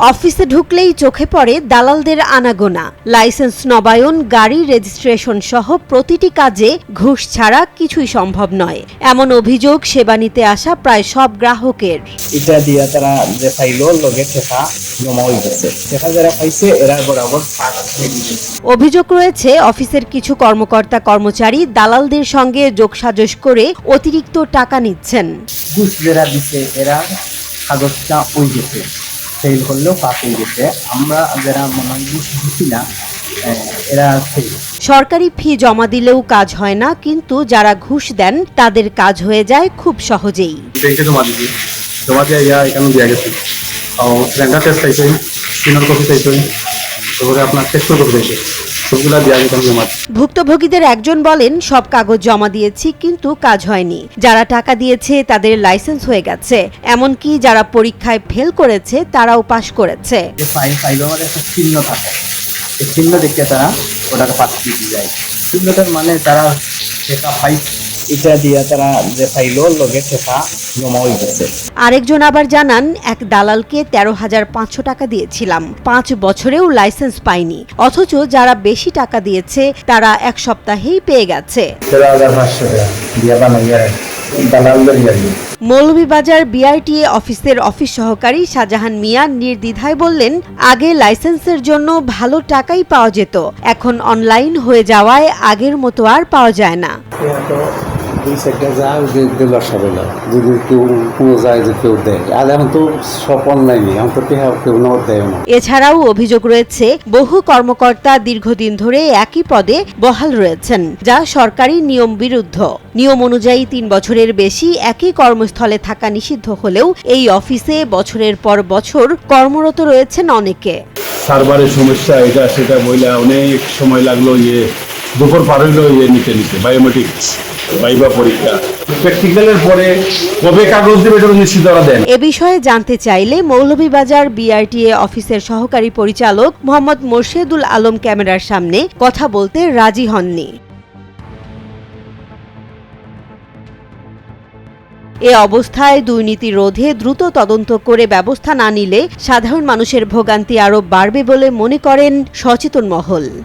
অফিসে ঢুকলেই চোখে পড়ে দালালদের আনাগোনা। লাইসেন্স নবায়ন গাড়ি রেজিস্ট্রেশন সহ প্রতিটি কাজে ঘুষ ছাড়া কিছুই সম্ভব নয়। এমন অভিযোগ সেবা নিতে আসা প্রায় সব গ্রাহকের। এটা দিয়া তারা যে পাইলো লগে ঠেকা জমা হয়ে গেছে। ঠেকা যারা পাইছে এরা বরাবর ফাঁক গেছে। অভিযোগ রয়েছে অফিসের কিছু কর্মকর্তা কর্মচারী দালালদের সঙ্গে যোগসাজশ করে অতিরিক্ত টাকা নিচ্ছেন। ঘুষ যারা দিছে এরা কাগজটা ওই গেছে। ফেল করলেও পাস হয়ে গেছে। আমরা যারা মানুষ না এরা ফেল সরকারি ফি জমা দিলেও কাজ হয় না কিন্তু যারা ঘুষ দেন তাদের কাজ হয়ে যায় খুব সহজেই। ব্যাংকে জমা দিয়ে ইয়া এখানে দিয়ে গেছে। সিলিন্ডার টেস্ট চাইছে সিনার কপি চাইছে তারপরে আপনার এখানে জমা ভুক্তভোগীদের একজন বলেন সব কাগজ জমা দিয়েছি কিন্তু কাজ হয়নি। যারা টাকা দিয়েছে তাদের লাইসেন্স হয়ে গেছে। এমনকি যারা পরীক্ষায় ফেল করেছে তারাও পাশ করেছে। ফাইল ফাইল আমার একটা চিহ্ন থাকে। চিহ্ন দেখে তারা ওটাকে পাস দিয়ে যায়। চিহ্নটার মানে তারা ঠেকা পাই এটা দিয়া তারা যে পাইলো লগে ঠেকা জমা হয়ে গেছে আরেকজন আবার জানান এক দালালকে তেরো হাজার পাঁচশো টাকা দিয়েছিলাম। পাঁচ বছরেও লাইসেন্স পাইনি। অথচ যারা বেশি টাকা দিয়েছে তারা এক সপ্তাহেই পেয়ে গেছে। তেরো হাজার পাঁচশো টাকা দিয়া বানাইয়া দালালদের মৌলভীবাজার বিআরটিএ অফিসের অফিস সহকারী শাহজাহান মিয়া নির্দ্বিধায় বললেন আগে লাইসেন্সের জন্য ভালো টাকাই পাওয়া যেত। এখন অনলাইন হয়ে যাওয়ায় আগের মতো আর পাওয়া যায় না। দুই যে দিলার সাথে না। যদি কেউ কোনো যায় যে কেউ দেয়। আর এখন তো সব অনলাইনে এখন তো কেউ কেউ নগদ দেয় না। এছাড়াও অভিযোগ রয়েছে বহু কর্মকর্তা দীর্ঘদিন ধরে একই পদে বহাল রয়েছেন যা সরকারি নিয়ম বিরুদ্ধ। নিয়ম অনুযায়ী তিন বছরের বেশি একই কর্মস্থলে থাকা নিষিদ্ধ হলেও এই অফিসে বছরের পর বছর কর্মরত রয়েছেন অনেকে। সার্ভারের সমস্যা এটা সেটা বইলা অনেক সময় লাগল ইয়ে দুপুর পার ইয়ে নিতে নিতে বায়োমেট্রিক বাইবা পরীক্ষা। প্র্যাকটিক্যালের পরে কবে কাগজ দেবে নিশ্চিত ওরা দেন এ বিষয়ে জানতে চাইলে মৌলভীবাজার বিআরটিএ অফিসের সহকারী পরিচালক মোহাম্মদ মোর্শেদুল আলম ক্যামেরার সামনে কথা বলতে রাজি হননি। এ অবস্থায় দুর্নীতি রোধে দ্রুত তদন্ত করে ব্যবস্থা না নিলে সাধারণ মানুষের ভোগান্তি আরও বাড়বে বলে মনে করেন সচেতন মহল।